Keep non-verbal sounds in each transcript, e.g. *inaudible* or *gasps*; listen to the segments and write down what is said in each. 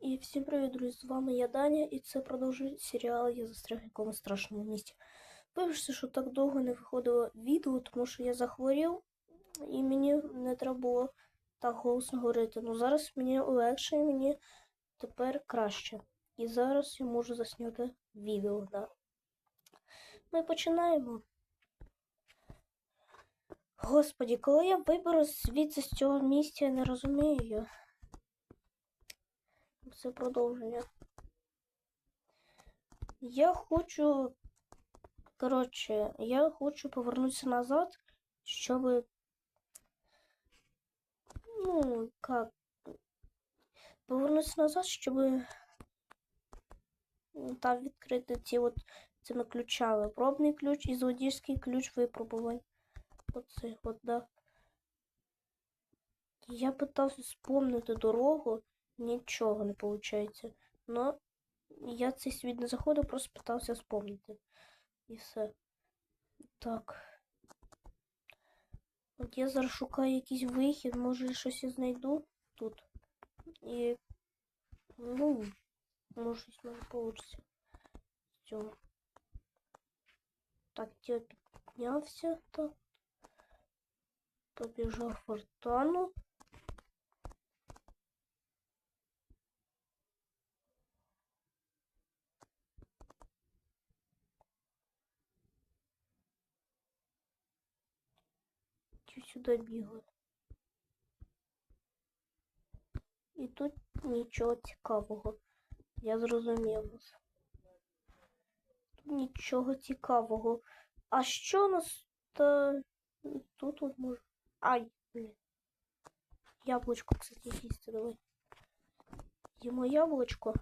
І всім привіт, друзі! З вами я Даня, і це продовжує серіал Я застряг в якомусь страшному місті. Вибачте, що так довго не виходило відео, тому що я захворів, і мені не треба було так голосно говорити. Ну зараз мені легше і мені тепер краще. І зараз я можу засняти відео. Да. Ми починаємо. Господі, коли я виберу звідси з цього місця, я не розумію. Це продовження. Я хочу. Коротше, я хочу повернутися назад, щоб. Ну, как. Повернутися назад, щоб. Там відкрити ці от цими ключами. Пробний ключ і злодійський ключ випробувань. Оце, от, да. Я питався спомнити дорогу. Нічого не виходить. Но я цей світ не заходив, просто питався спомнити. І все. Так. От я зараз шукаю якийсь вихід, може щось я знайду тут. І. Ну, може щось мене вийде. з. Так, я піднявся, так. Побіжав фортану. Чуть сюди бігли. І тут нічого цікавого. Я зрозумів. Тут нічого цікавого. А що у нас та тут от може. Ай, блін. Яблучко, кстати, їсти давай. Їмо яблучко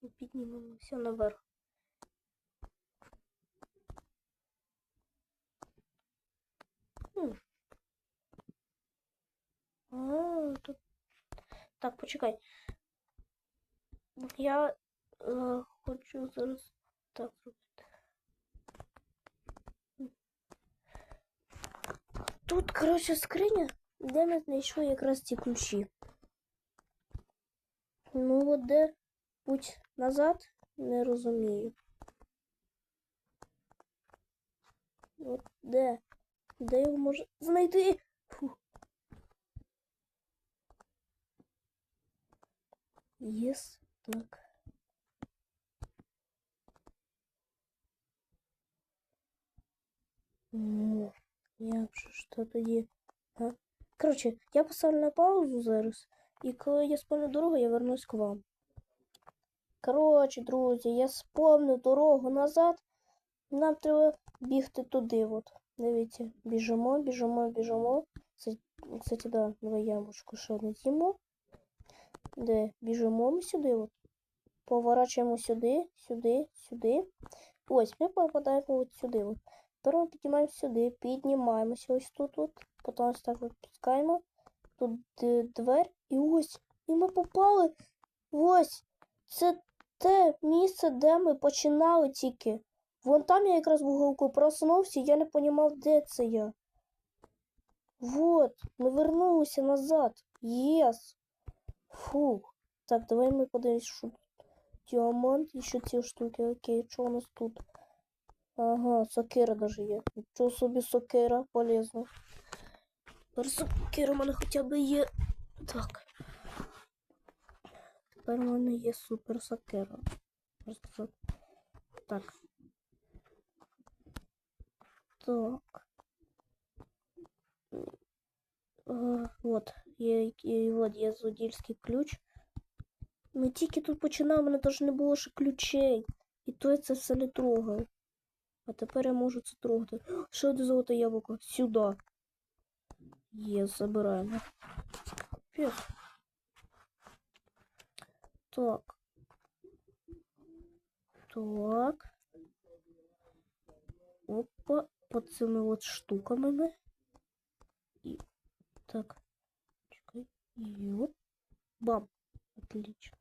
і піднімемося наверх. Хм. А, тут... Так, почекай. Я е, хочу зараз так зробити. Тут, коротше, скриня, де ми знайшли якраз ці ключі. Ну, от де путь назад, не розумію. От де? Де його можна знайти? Фу. Єс, так. Ну, як же ж то тоді? А? Коротше, я поставлю на паузу зараз, і коли я спомню дорогу, я вернусь к вам. Коротше, друзі, я спомню дорогу назад. Нам треба бігти туди. от. Дивіться, біжимо, біжимо, біжимо. Кстати, да, давай яблучко ще одне з'їмо. Де? Біжимо ми сюди. От. Поворачуємо сюди, сюди, сюди. Ось, ми попадаємо от сюди. От. Тепер ми піднімаємося сюди, піднімаємося ось тут. От. Потім ось так відпускаємо. Тут двері. І ось. І ми попали. Ось. Це те місце, де ми починали тільки. Вон там я якраз в уголку проснувся, я не розумів, де це я. Вот, ми вернулися назад. Єс. Фух. Так, давай ми подивимось, що. Діамант і ще штуки. Окей, що у нас тут? Ага, сокира даже є. Нічого собі сокира, полезно. Тепер сокира у мене хоча є. Так. Тепер у мене є супер сокира. Просто так. Так. Е, Вот, є, є, от, є злодійський ключ. Ми тільки тут починали, у мене теж не було ще ключей. І то я це все не трогав. А тепер я можу це трогати. Ще *gasps* одне золоте яблуко. Сюди. Є, забираємо. Капець. Так. Так. Опа, по цими от штуками. І так. Чекай. І. Бам. Отлично.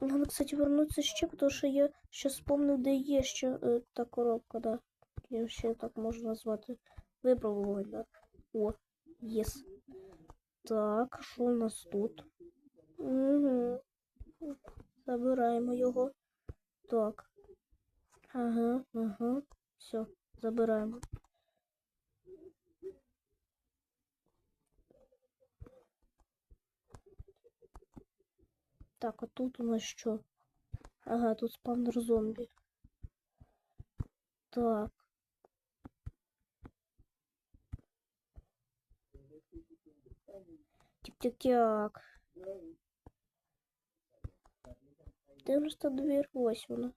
Надо, кстати, вернуться ще, потому що я ще вспомнив, де є ще е, та коробка, да. Я ще так можу назвати. Випробування. О, єс. Так, що у нас тут? Угу. Забираємо його. Так. Ага, ага. Все, забираємо. Так, а тут у нас що? Ага, тут спавнер зомбі. Так. Тик-тик-тяк. Де ж та двір? Ось вона.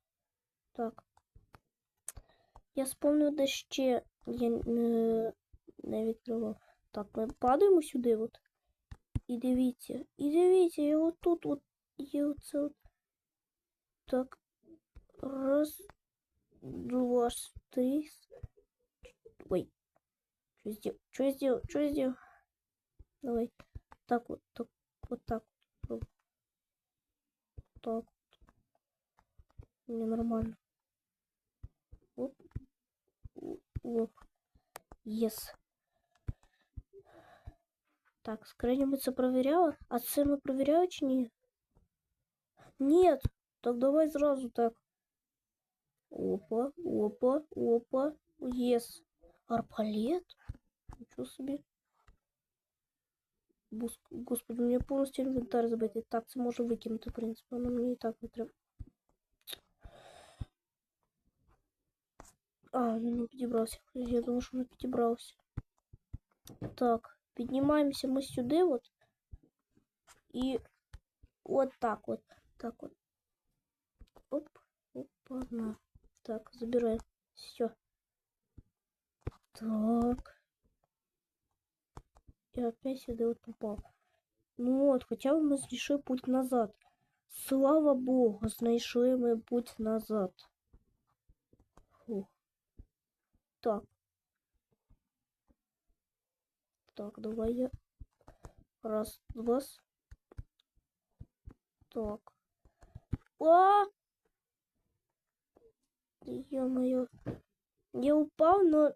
Так. Я спомню, де ще я не, не відкривав. Так, ми падаємо сюди от. І дивіться. І дивіться, і отут от є оце от. Так. Раз, два, три. Ой. Что сделал? Что сделал? Что сделал? Давай. Так вот, так, вот так. вот. Так. Мне нормально. Оп. Оп. Єс. Так, скриня ми це провіряли. А це ми провіряли чи ні? Нет. Так давай зразу так. Опа, опа, опа. Єс. Арбалет? Нічого собі. Бус- Господи, у мене повністю інвентар забитий. Так, це можу викинути, в принципі, воно мені і так не треба. А, він не підібрався. Я думав, що не підібрався. Так, піднімаємося ми сюди от. І от так от. Так от. Оп, опа, на. Так, забираем. Все. Так. И опять сюда вот попал. Ну вот, хотя бы мы знайшли путь назад. Слава Богу, знайшли ми путь назад. Фух. Так. Так, давай я. Раз, два. Так. А! Ё-моё. Я упал, но...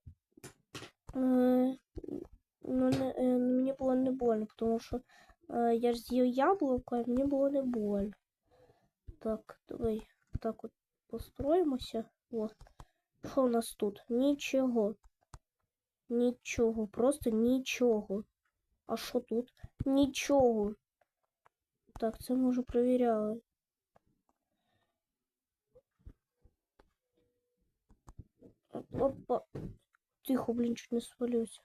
Э, но не, э, мне было не больно, потому что э, я же съел яблоко, а мне было не больно. Так, давай так вот построимся. Вот. Що у нас тут? Нічого. Нічого, просто нічого. А що тут? Нічого. Так, це ми вже перевіряли. Опа. Тихо, блін, чуть не свалюся.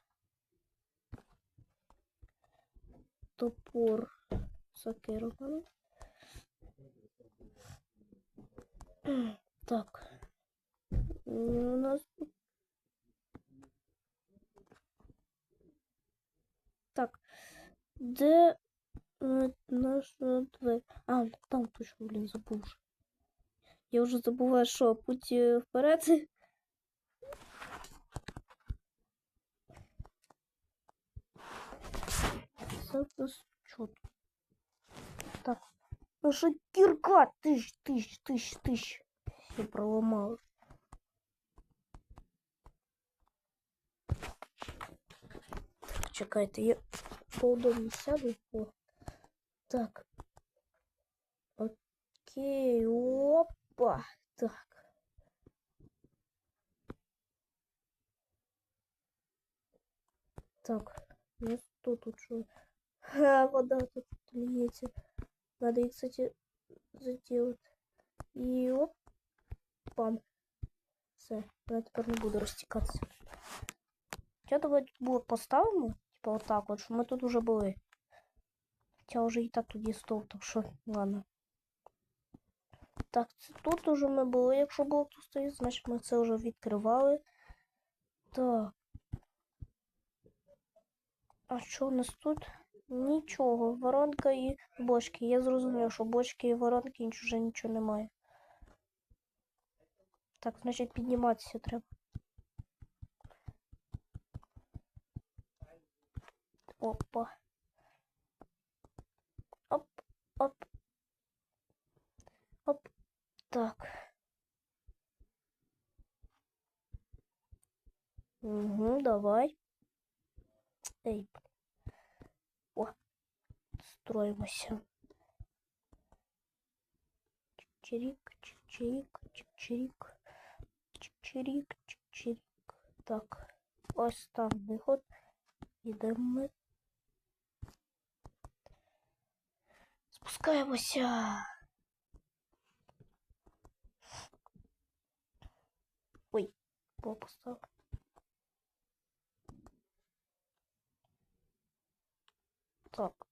Топор. Ну. Так. У нас Так. Де е, наша дверь? А, там точно, блін, забув. вже. Я вже забуваю, що путь вперед. *laughs* Це в нас тут? Так. Наша кірка тисяч, тисяч, тисяч, тисяч. Все проламала. Чекайте, я поудобнее сяду. О. Так. Окей, опа. Так. Так, ну что тут что? Ха, вода тут льется. Надо их, кстати, заделать. И оп. Пам. Все, я тепер не буду розтікатися. Я давай тут було поставимо, типа отак от, що ми тут уже були. Хоча вже і так тут є стол, так що ладно. Так, це тут уже ми були, якщо було тут стоїть, значить ми це вже відкривали. Так. А що у нас тут? Нічого. Воронка і бочки. Я зрозумів, що бочки і воронки вже нічого немає. Так, значить підніматися треба. Опа. Оп, оп. Оп. Так. Угу, давай. Эй. О, строимся. чик-чирик, чик-чирик, чик-чирик, чик-чирик, чик-чирик. Так, ось там виход. Ідемо ми. Спускаємося. Ой, попустав. Так.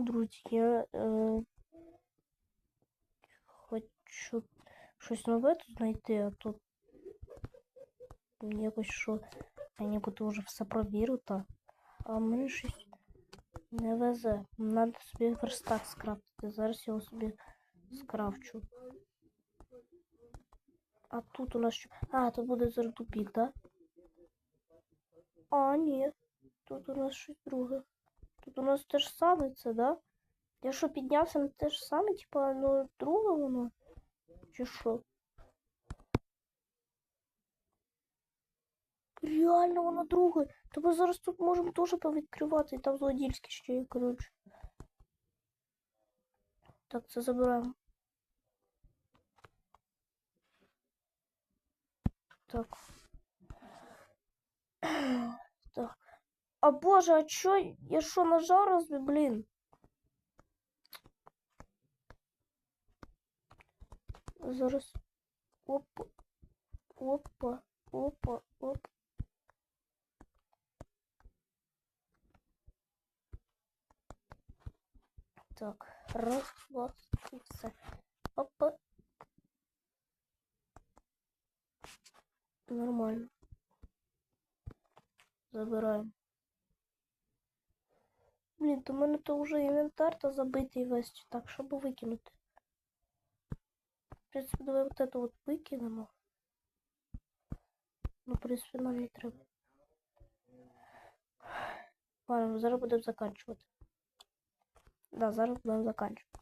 Друзі, я е, хочу щось нове тут знайти, а то якось що я нібито вже все провірити, а мені щось не везе. Надо собі верстак скрафтити. Зараз я його собі скрафчу. А тут у нас що? А, тут буде зараз тупік, да? А, ні. Тут у нас щось друге. Тут у нас те ж саме це, да? Я що, піднявся на те ж саме, типа, ну, друге воно? Чи що? Реально воно друге. То ми зараз тут можемо теж повідкривати, і там злодільське ще є, коротше. Так, це забираємо. Так. А боже, а чо? Я що, нажав разве, блін? Зараз. Опа. Опа. Опа. Опа. Так, раз, два, і все. Опа. Нормально. Забираємо. Блін, то в мене то вже інвентар то забитий весь, так, щоб викинути. В принципі, давай вот это вот викинемо. Ну, в принципі, нам не треба. Ладно, зараз будемо заканчувати. Да, зараз будемо заканчувати.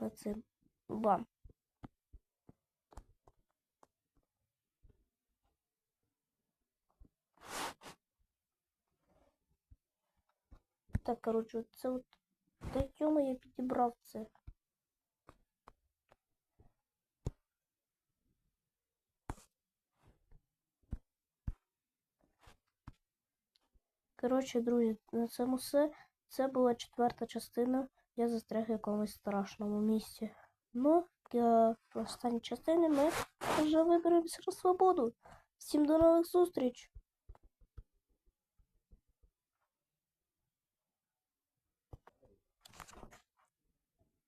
На цим. Бам. Так, коротше, це от. Та йома, я підібрав це. Коротше, друзі, на цьому все. Це була четверта частина. Я застряг в якомусь страшному місці. Ну, для останньої частини ми вже виберемося на свободу. Всім до нових зустріч!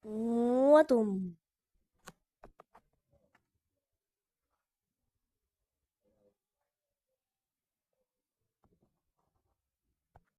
Атом.